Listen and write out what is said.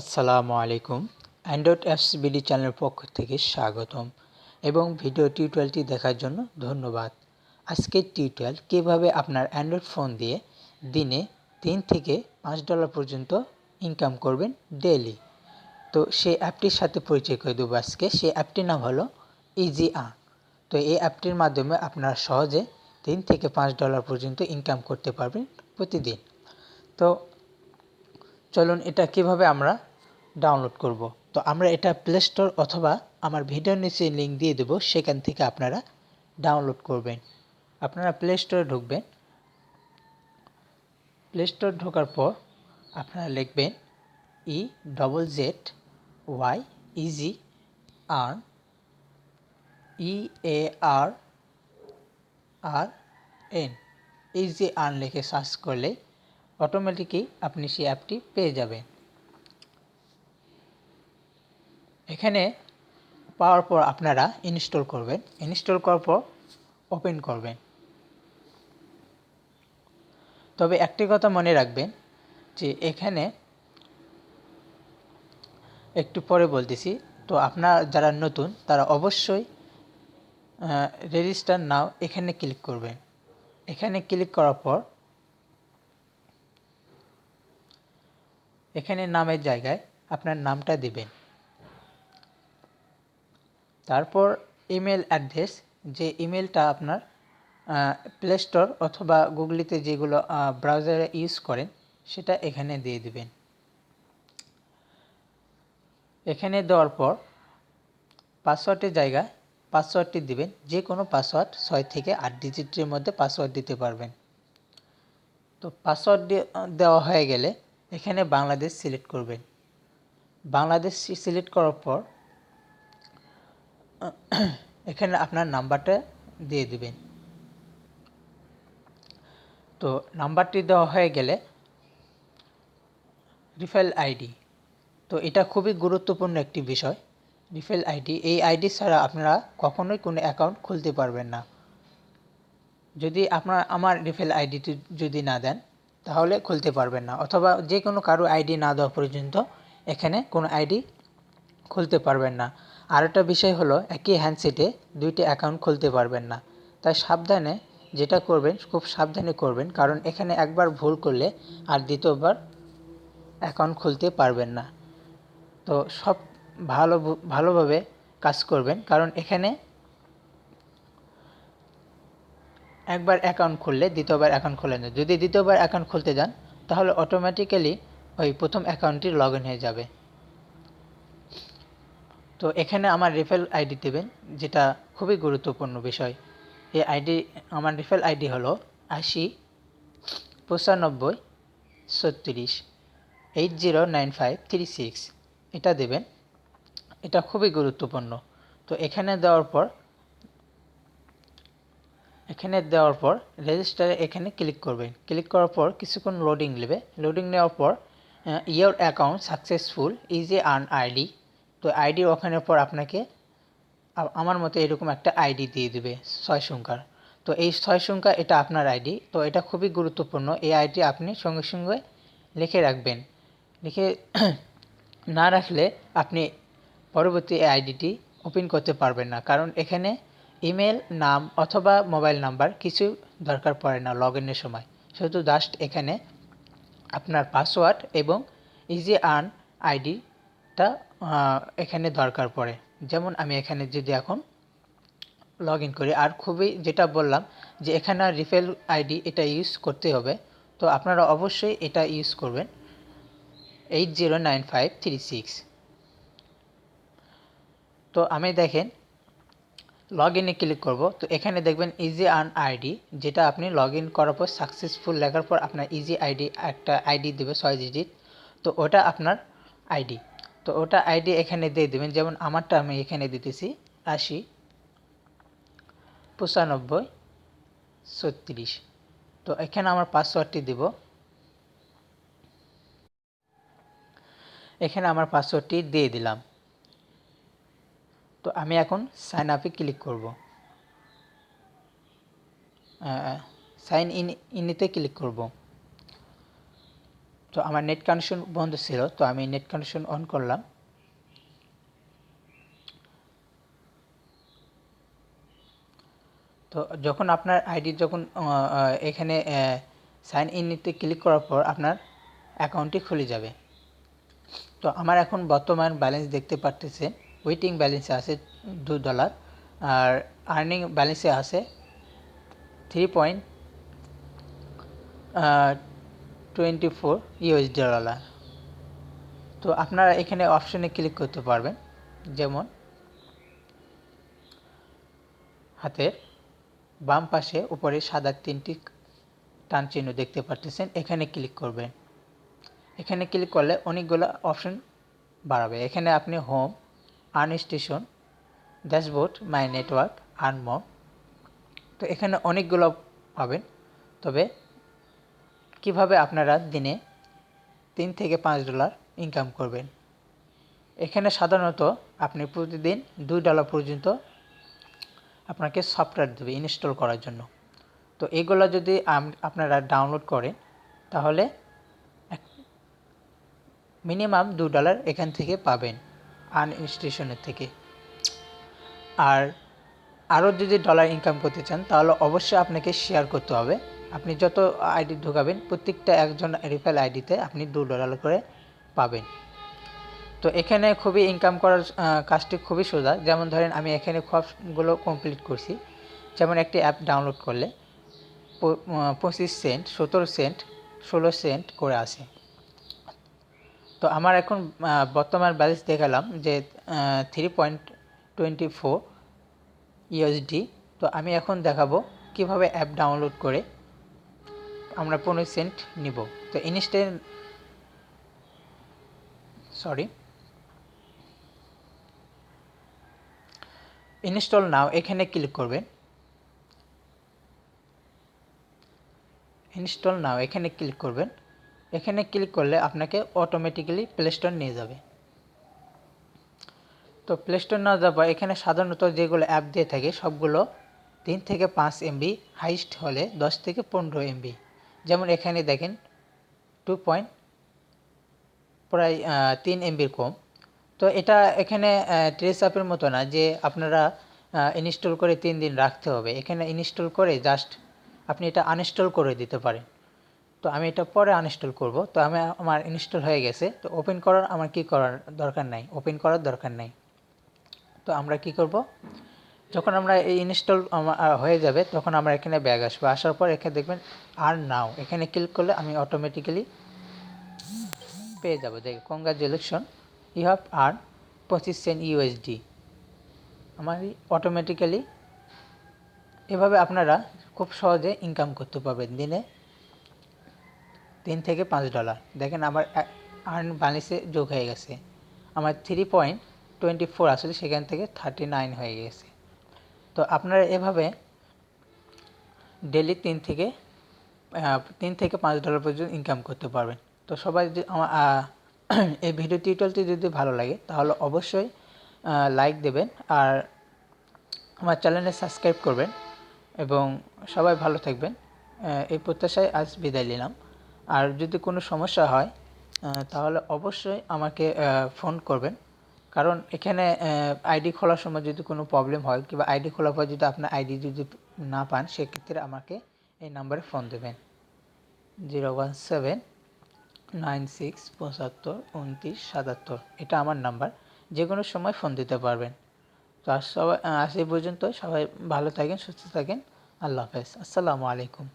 আসসালামু আলাইকুম। Android apps BD চ্যানেলের পক্ষ থেকে স্বাগতম এবং ভিডিও টিউটোরিয়ালটি দেখার জন্য ধন্যবাদ। আজকের টিউটোরিয়াল কীভাবে আপনার অ্যান্ড্রয়েড ফোন দিয়ে দিনে তিন থেকে পাঁচ ডলার পর্যন্ত ইনকাম করবেন ডেলি তো সেই অ্যাপটির সাথে পরিচয় করে দেবো আজকে। সেই অ্যাপটির নাম হলো ইজি আর্ন তো এই অ্যাপটির মাধ্যমে আপনারা সহজে তিন থেকে পাঁচ ডলার পর্যন্ত ইনকাম করতে পারবেন প্রতিদিন। তো চলুন এটা কীভাবে আমরা ডাউনলোড করব। তো আমরা এটা প্লে স্টোর অথবা আমার ভিডিওর নিচে লিঙ্ক দিয়ে দেবো, সেখান থেকে আপনারা ডাউনলোড করবেন। আপনারা প্লে স্টোরে ঢুকবেন। প্লে স্টোর ঢোকার পর আপনারা লিখবেন E double Z Y easy earn E A R R N easy earn লিখে সার্চ করলে অটোমেটিকই আপনি সেই অ্যাপটি পেয়ে যাবেন। এখানে পাওয়ার পর আপনারা ইনস্টল করবেন। ইনস্টল করার পর ওপেন করবেন। তবে একটি কথা মনে রাখবেন যে এখানে একটু পরে বলতেছি, তো আপনারা যারা নতুন, তারা অবশ্যই রেজিস্টার নাও এখানে ক্লিক করবেন। এখানে ক্লিক করার পর এখানে নামের জায়গায় আপনার নামটা দিবেন। তারপর ইমেল অ্যাড্রেস যে ইমেলটা আপনার প্লে স্টোর অথবা গুগলিতে যেগুলো ব্রাউজারে ইউজ করেন, সেটা এখানে দিয়ে দিবেন। এখানে দেওয়ার পর পাসওয়ার্ডের জায়গায় পাসওয়ার্ডটি দিবেন, যে কোনো পাসওয়ার্ড ছয় থেকে আট ডিজিটের মধ্যে পাসওয়ার্ড দিতে পারবেন। তো পাসওয়ার্ড দেওয়া হয়ে গেলে এখানে বাংলাদেশ সিলেক্ট করবেন। বাংলাদেশ সিলেক্ট করার পর এখানে আপনার নাম্বারটা দিয়ে দিবেন। তো নাম্বারটি দেওয়া হয়ে গেলে রিফাইল আইডি তো এটা খুবই গুরুত্বপূর্ণ একটি বিষয়। রিফাইল আইডি এই আইডি ছাড়া আপনারা কখনোই কোনো অ্যাকাউন্ট খুলতে পারবেন না। যদি আপনার, আমার রিফাইল আইডিটি যদি না দেন, তাহলে খুলতে পারবেন না। অথবা যে কোনো কারও আইডি না দেওয়া পর্যন্ত এখানে কোনো আইডি খুলতে পারবেন না। আর একটা বিষয় হলো, একই হ্যান্ডসেটে দুইটি অ্যাকাউন্ট খুলতে পারবেন না। তাই সাবধানে যেটা করবেন, খুব সাবধানে করবেন, কারণ এখানে একবার ভুল করলে আর দ্বিতীয়বার অ্যাকাউন্ট খুলতে পারবেন না। তো সব ভালো, ভালোভাবে কাজ করবেন, কারণ এখানে একবার অ্যাকাউন্ট খুললে দ্বিতীয়বার অ্যাকাউন্ট খোলেন না। যদি দ্বিতীয়বার অ্যাকাউন্ট খুলতে যান, তাহলে অটোমেটিক্যালি ওই প্রথম অ্যাকাউন্টটি লগ হয়ে যাবে। তো এখানে আমার রিফেল আইডি দেবেন, যেটা খুবই গুরুত্বপূর্ণ বিষয়। এই আইডি আমার রিফেল আইডি হলো আশি পঁচানব্বই ছত্রিশ eight zero nine five three six এটা দেবেন, এটা খুবই গুরুত্বপূর্ণ। তো এখানে দেওয়ার পর, এখানে দেওয়ার পর রেজিস্টারে এখানে ক্লিক করবেন। ক্লিক করার পর কিছুক্ষণ লোডিং নেবে। লোডিং নেওয়ার পর your account successful is earn ID তো আইডি ওখানের পর আপনাকে আমার মতো এরকম একটা আইডি দিয়ে দেবে, ছয় সংখ্যার। তো এই ছয় সংখ্যা এটা আপনার আইডি তো এটা খুবই গুরুত্বপূর্ণ। এই আইডি আপনি সঙ্গে সঙ্গে লিখে রাখবেন। লিখে না রাখলে আপনি পরবর্তী এই আইডিটি ওপেন করতে পারবেন না। কারণ এখানে ইমেল নাম অথবা মোবাইল নাম্বার কিছু দরকার পড়ে না লগ ইনের সময়। শুধু জাস্ট এখানে আপনার পাসওয়ার্ড এবং ইজি আর্ন আইডিটা এখানে দরকার পড়ে। যেমন আমি এখানে যদি এখন লগ ইন করি, আর খুবই যেটা বললাম যে এখানে রিফেল আইডি এটা ইউজ করতে হবে, তো আপনারা অবশ্যই এটা ইউজ করবেন। Eight zero nine five three six তো আমি দেখেন লগ ইনে ক্লিক করব, তো এখানে দেখবেন ইজি আর্ন আইডি যেটা আপনি লগ ইন করার পর সাকসেসফুল লেখার পর আপনার ইজি আইডি একটা আইডি দেবে, ছয় ডিজিট তো ওটা আপনার আইডি তো ওটা আইডি এখানে দিয়ে দেবেন। যেমন আমারটা আমি এখানে দিতেছি, আশি, পঁচানব্বই, ছত্রিশ। তো এখানে আমার পাসওয়ার্ডটি দেব। এখানে আমার পাসওয়ার্ডটি দিয়ে দিলাম। তো আমি এখন সাইন আপে ক্লিক করব। সাইন ইন ইনিতে ক্লিক করব। তো আমার নেট কানেকশন বন্ধ ছিল, তো আমি নেট কানেকশন অন করলাম। তো যখন আপনার আইডি যখন এখানে সাইন ইনতে ক্লিক করার পর আপনার অ্যাকাউন্টটি খুলে যাবে। তো আমার এখন বর্তমান ব্যালেন্স দেখতে পারতেছে ওয়েটিং ব্যালেন্সে আছে দু ডলার আর আর্নিং ব্যালেন্সে আছে three point twenty four dollar তো আপনারা এখানে অপশনে ক্লিক করতে পারবেন, যেমন হাতের বাম পাশে উপরে সাদা তিনটি টান চিহ্ন দেখতে পারতেছেন, এখানে ক্লিক করবেন। এখানে ক্লিক করলে অনেকগুলো অপশন বাড়াবে। এখানে আপনি home earn station dashboard my network earn মম তো এখানে অনেকগুলো পাবেন। তবে কীভাবে আপনারা দিনে তিন থেকে পাঁচ ডলার ইনকাম করবেন? এখানে সাধারণত আপনি প্রতিদিন দুই ডলার পর্যন্ত আপনাকে সফটওয়্যার দেবে ইনস্টল করার জন্য। তো এগুলো যদি আপনারা ডাউনলোড করেন, তাহলে মিনিমাম দু ডলার এখান থেকে পাবেন আন স্টেশনের থেকে। আর আরও যদি ডলার ইনকাম করতে চান, তাহলে অবশ্যই আপনাকে শেয়ার করতে হবে। আপনি যত আইডি ঢোকাবেন, প্রত্যেকটা একজন রিফাইল আইডিতে আপনি দু ডলার করে পাবেন। তো এখানে খুবই ইনকাম করার কাজটি খুবই সোজা। যেমন ধরেন, আমি এখানে সবগুলো কমপ্লিট করছি। যেমন একটি অ্যাপ ডাউনলোড করলে পঁচিশ সেন্ট সতেরো সেন্ট ষোলো সেন্ট করে আসে। তো আমার এখন বর্তমান ব্যালেন্স দেখালাম যে three point twenty four USD তো আমি এখন দেখাবো কীভাবে অ্যাপ ডাউনলোড করে আমরা পনেরো সেন্ট নিব। তো ইনস্ট্যান্ট সরি ইনস্টল নাও এখানে ক্লিক করবেন। ইনস্টল নাও এখানে ক্লিক করবেন। এখানে ক্লিক করলে আপনাকে অটোমেটিক্যালি প্লে স্টোর নিয়ে যাবে। তো প্লে স্টোর না যাওয়ার এখানে সাধারণত যেগুলো অ্যাপ দিয়ে থাকে, সবগুলো তিন থেকে পাঁচ এমবি হাইস্ট হলে দশ থেকে পনেরো এমবি যেমন এখানে দেখেন টু পয়েন্ট প্রায় তিন এমবির কম। তো এটা এখানে ট্রেস অ্যাপের মতো না যে আপনারা ইনস্টল করে তিন দিন রাখতে হবে। এখানে ইনস্টল করে জাস্ট আপনি এটা আনইনস্টল করে দিতে পারেন। তো আমি এটা পরে আনইনস্টল করব। তো আমি, আমার ইনস্টল হয়ে গেছে। তো ওপেন করার আমার কি করার দরকার নাই? ওপেন করার দরকার নাই। তো আমরা কি করব? যখন আমরা এই ইনস্টল হয়ে যাবে, তখন আমরা এখানে ব্যাগ আসব। আসার পর এখানে দেখবেন, আর নাও এখানে ক্লিক করলে আমি অটোমেটিক্যালি পেয়ে যাব। দেখ কংগ্রাচুলেশন ইউ হ্যাভ আর্ন পঁচিশ সেন্ট ইউএসডি আমার অটোমেটিক্যালি এভাবে আপনারা খুব সহজে ইনকাম করতে পারবেন। দিনে তিন থেকে পাঁচ ডলার দেখেন আমার আর্ন ব্যালেন্সে যোগ হয়ে গেছে। আমার থ্রি পয়েন্ট টোয়েন্টি ফোর আসলে সেখান থেকে থার্টি নাইন হয়ে গেছে। তো আপনারা এভাবে ডেলি তিন থেকে তিন থেকে পাঁচ ডলার পর্যন্ত ইনকাম করতে পারবেন। তো সবাই যদি আমার এই ভিডিও টিউটোরিয়ালটি যদি ভালো লাগে, তাহলে অবশ্যই লাইক দেবেন আর আমার চ্যানেলে সাবস্ক্রাইব করবেন এবং সবাই ভালো থাকবেন। এই প্রত্যাশায় আজ বিদায় নিলাম। আর যদি কোনো সমস্যা হয় তাহলে অবশ্যই আমাকে ফোন করবেন। কারণ এখানে আইডি খোলার সময় যদি কোনো প্রবলেম হয় কিংবা আইডি খোলার পর যদি আপনার আইডি যদি না পান, সেক্ষেত্রে আমাকে এই নাম্বারে ফোন দেবেন। Zero one seven nine six পঁচাত্তর উনত্রিশ সাতাত্তর এটা আমার নাম্বার যে কোনো সময় ফোন দিতে পারবেন। তো আজ সবাই আজ এই পর্যন্ত সবাই ভালো থাকেন, সুস্থ থাকেন। আল্লাহ হাফেজ। আসসালামু আলাইকুম।